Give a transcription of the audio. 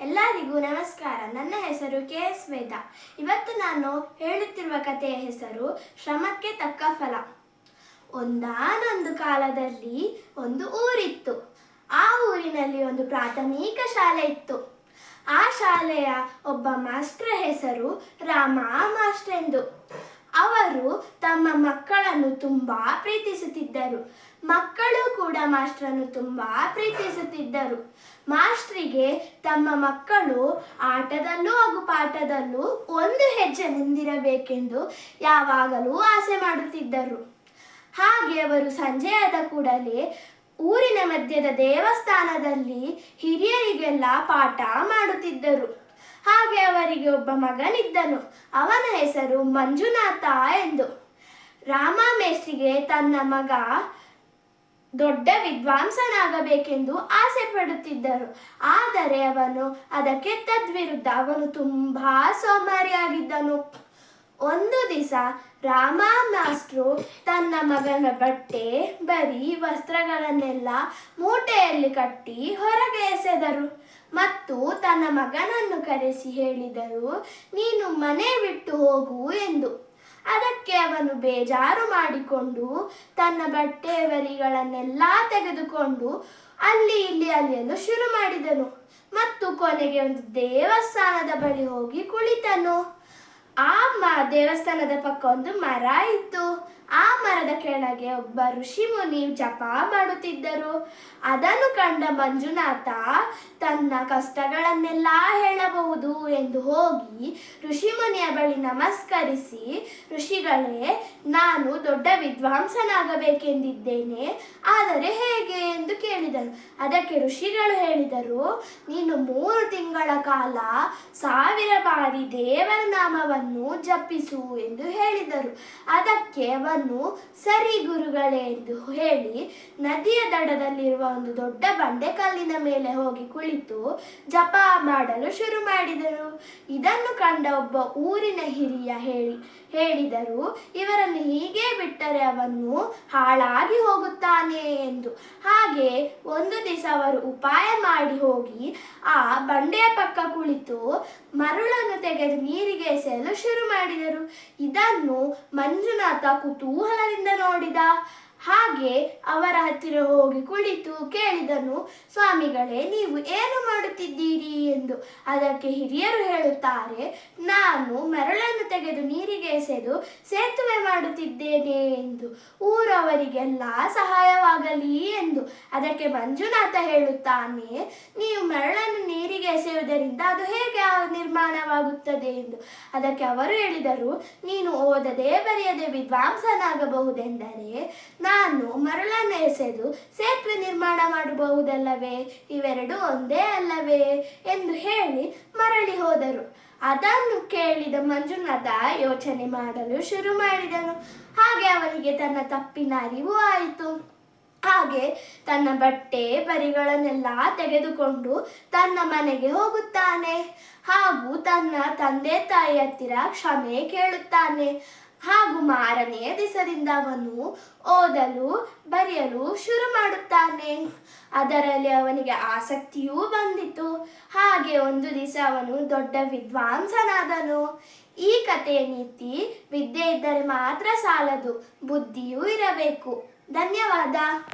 ಎಲ್ಲರಿಗೂ ನಮಸ್ಕಾರ. ನನ್ನ ಹೆಸರು ಕೆ ಎಸ್ ವೇದ. ಇವತ್ತು ನಾನು ಹೇಳುತ್ತಿರುವ ಕಥೆಯ ಹೆಸರು ಶ್ರಮಕ್ಕೆ ತಕ್ಕ ಫಲ. ಒಂದಾನೊಂದು ಕಾಲದಲ್ಲಿ ಒಂದು ಊರಿತ್ತು. ಆ ಊರಿನಲ್ಲಿ ಒಂದು ಪ್ರಾಥಮಿಕ ಶಾಲೆ ಇತ್ತು. ಆ ಶಾಲೆಯ ಒಬ್ಬ ಮಾಸ್ಟರ್ ಹೆಸರು ರಾಮ ಮಾಸ್ಟರ್ ಎಂದು ಅವರು ತಮ್ಮ ಮಕ್ಕಳನ್ನು ತುಂಬಾ ಪ್ರೀತಿಸುತ್ತಿದ್ದರು. ಮಕ್ಕಳು ಕೂಡ ಮಾಸ್ಟ್ರನ್ನು ತುಂಬಾ ಪ್ರೀತಿಸುತ್ತಿದ್ದರು. ಮಾಸ್ಟ್ರಿಗೆ ತಮ್ಮ ಮಕ್ಕಳು ಆಟದಲ್ಲೂ ಹಾಗೂ ಪಾಠದಲ್ಲೂ ಒಂದು ಹೆಜ್ಜೆ ಮುಂದಿರಬೇಕೆಂದು ಯಾವಾಗಲೂ ಆಸೆ ಮಾಡುತ್ತಿದ್ದರು. ಹಾಗೆ ಅವರು ಸಂಜೆಯಾದ ಕೂಡಲೇ ಊರಿನ ಮಧ್ಯದ ದೇವಸ್ಥಾನದಲ್ಲಿ ಹಿರಿಯರಿಗೆಲ್ಲ ಪಾಠ ಮಾಡುತ್ತಿದ್ದರು. ಹಾಗೆ ಅವರಿಗೆ ಒಬ್ಬ ಮಗನಿದ್ದನು. ಅವನ ಹೆಸರು ಮಂಜುನಾಥ ಎಂದು. ರಾಮ ತನ್ನ ಮಗ ದೊಡ್ಡ ವಿದ್ವಾಂಸನಾಗಬೇಕೆಂದು ಆಸೆ ಪಡುತ್ತಿದ್ದರು ಆದರೆ ಅವನು ಅದಕ್ಕೆ ತದ್ವಿರುದ್ಧ. ಅವನು ತುಂಬಾ ಸೋಮಾರಿಯಾಗಿದ್ದನು. ಒಂದು ದಿವಸ ರಾಮ ಮಾಸ್ಟ್ರು ತನ್ನ ಮಗನ ಬಟ್ಟೆ, ಬರಿ, ವಸ್ತ್ರಗಳನ್ನೆಲ್ಲ ಮೂಟೆಯಲ್ಲಿ ಕಟ್ಟಿ ಹೊರಗೆ ಎಸೆದರು ಮತ್ತು ತನ್ನ ಮಗನನ್ನು ಕರೆಸಿ ಹೇಳಿದರು, ನೀನು ಮನೆ ಬಿಟ್ಟು ಹೋಗು ಎಂದು. ಅವನು ಬೇಜಾರು ಮಾಡಿಕೊಂಡು ತನ್ನ ಬಟ್ಟೆ ವರಿಗಳನ್ನೆಲ್ಲ ತೆಗೆದುಕೊಂಡು ಅಲ್ಲಿ ಇಲ್ಲಿ ಅಲ್ಲಿಯನ್ನು ಶುರು ಮಾಡಿದನು. ಮತ್ತು ಕೊನೆಗೆ ಒಂದು ದೇವಸ್ಥಾನದ ಬಳಿ ಹೋಗಿ ಕುಳಿತನು. ಆ ದೇವಸ್ಥಾನದ ಪಕ್ಕ ಒಂದು ಮರ ಇತ್ತು. ಆ ಮರದ ಕೆಳಗೆ ಒಬ್ಬ ಋಷಿ ಮುನಿ ಜಪ ಮಾಡುತ್ತಿದ್ದರು. ಅದನ್ನು ಕಂಡ ಮಂಜುನಾಥ, ತನ್ನ ಕಷ್ಟಗಳನ್ನೆಲ್ಲ ಹೇಳಬಹುದು ಎಂದು ಹೋಗಿ ಋಷಿ ಮುನಿಯ ಬಳಿ ನಮಸ್ಕರಿಸಿ, ಋಷಿಗಳೇ, ನಾನು ದೊಡ್ಡ ವಿದ್ವಾಂಸನಾಗಬೇಕೆಂದಿದ್ದೇನೆ. ಆದರೆ ಹೇಗೆ? ಎಂದು ಕೇಳಿದನು. ಅದಕ್ಕೆ ಋಷಿಗಳು ಹೇಳಿದರು, ನೀನು ಮೂರು ತಿಂಗಳ ಕಾಲ ಸಾವಿರ ಬಾರಿ ದೇವರ ನಾಮವನ್ನು ಜಪಿಸು ಎಂದು ಹೇಳಿದರು. ಅದಕ್ಕೆ ಅವನು ಸರಿ ಗುರುಗಳೇ ಎಂದು ಹೇಳಿ ನದಿಯ ದಡದಲ್ಲಿರುವ ಒಂದು ದೊಡ್ಡ ಬಂಡೆ ಕಲ್ಲಿನ ಮೇಲೆ ಹೋಗಿ ಕುಳಿತು ಜಪ ಮಾಡಲು ಶುರು ಮಾಡಿದರು ಇದನ್ನು ಕಂಡ ಒಬ್ಬ ಊರಿನ ಹಿರಿಯ ಹೇಳಿ ಹೇಳಿದರು. ಇವರನ್ನು ಹೀಗೆ ಬಿಟ್ಟರೆ ಅವನು ಹಾಳಾಗಿ ಹೋಗುತ್ತಾನೆ ಎಂದು. ಹಾಗೆ ಒಂದು ದಿವಸ ಅವರು ಉಪಾಯ ಮಾಡಿ ಹೋಗಿ ಆ ಬಂಡೆಯ ಪಕ್ಕ ಕುಳಿತು ಮರಳನ್ನು ತೆಗೆದು ನೀರಿಗೆ ಎಸೆಯಲು ಶುರು ಮಾಡಿದರು. ಇದನ್ನು ಮಂಜುನಾಥ ಕುತೂಹಲದಿಂದ ನೋಡಿದ. ಹಾಗೆ ಅವರ ಹತ್ತಿರ ಹೋಗಿ ಕುಳಿತು ಕೇಳಿದನು, ಸ್ವಾಮಿಗಳೇ, ನೀವು ಏನು ಮಾಡುತ್ತಿದ್ದೀರಿ? ಎಂದು. ಅದಕ್ಕೆ ಹಿರಿಯರು ಹೇಳುತ್ತಾರೆ, ನಾನು ಮರಳನ್ನು ತೆಗೆದು ನೀರಿಗೆ ಎಸೆದು ಸೇತುವೆ ಮಾಡುತ್ತಿದ್ದೇನೆ ಎಂದು. ಊರವರಿಗೆಲ್ಲ ಸಹಾಯವಾಗಲಿ ಎಂದು. ಅದಕ್ಕೆ ಮಂಜುನಾಥ ಹೇಳುತ್ತಾನೆ, ನೀವು ಮರಳನ್ನು ನೀರಿಗೆ ಎಸೆಯುವುದರಿಂದ ಅದು ಹೇಗೆ ನಿರ್ಮಾಣವಾಗುತ್ತದೆ ಎಂದು. ಅದಕ್ಕೆ ಅವರು ಹೇಳಿದರು, ನೀನು ಓದದೆ ಬರೆಯದೆ ವಿದ್ವಾಂಸನಾಗಬಹುದೆಂದರೆ ನಾನು ಮರಳನ್ನು ಎಸೆದು ಸೇತುವೆ ನಿರ್ಮಾಣ ಮಾಡಬಹುದಲ್ಲವೇ? ಇವೆರಡೂ ಒಂದೇ ಅಲ್ಲವೇ? ಎಂದು ಹೇಳಿ ಮರಳಿ ಹೋದರು. ಅದನ್ನು ಕೇಳಿದ ಮಂಜುನಾಥ ಯೋಚನೆ ಮಾಡಲು ಶುರು ಮಾಡಿದನು. ಹಾಗೆ ಅವನಿಗೆ ತನ್ನ ತಪ್ಪಿನ ಅರಿವು ಆಯಿತು. ಹಾಗೆ ತನ್ನ ಬಟ್ಟೆ ಪರಿಗಳನ್ನೆಲ್ಲ ತೆಗೆದುಕೊಂಡು ತನ್ನ ಮನೆಗೆ ಹೋಗುತ್ತಾನೆ. ಹಾಗೂ ತನ್ನ ತಂದೆ ತಾಯಿ ಹತ್ತಿರ ಕ್ಷಮೆ ಕೇಳುತ್ತಾನೆ. ಹಾಗೂ ಮಾರನೆಯ ದಿವಸದಿಂದ ಅವನು ಓದಲು, ಬರೆಯಲು ಶುರು ಮಾಡುತ್ತಾನೆ. ಅದರಲ್ಲಿ ಅವನಿಗೆ ಆಸಕ್ತಿಯೂ ಬಂದಿತು. ಹಾಗೆ ಒಂದು ದಿವಸ ಅವನು ದೊಡ್ಡ ವಿದ್ವಾಂಸನಾದನು. ಈ ಕಥೆಯ ನೀತಿ, ವಿದ್ಯೆ ಇದ್ದರೆ ಮಾತ್ರ ಸಾಲದು, ಬುದ್ಧಿಯೂ ಇರಬೇಕು. ಧನ್ಯವಾದ.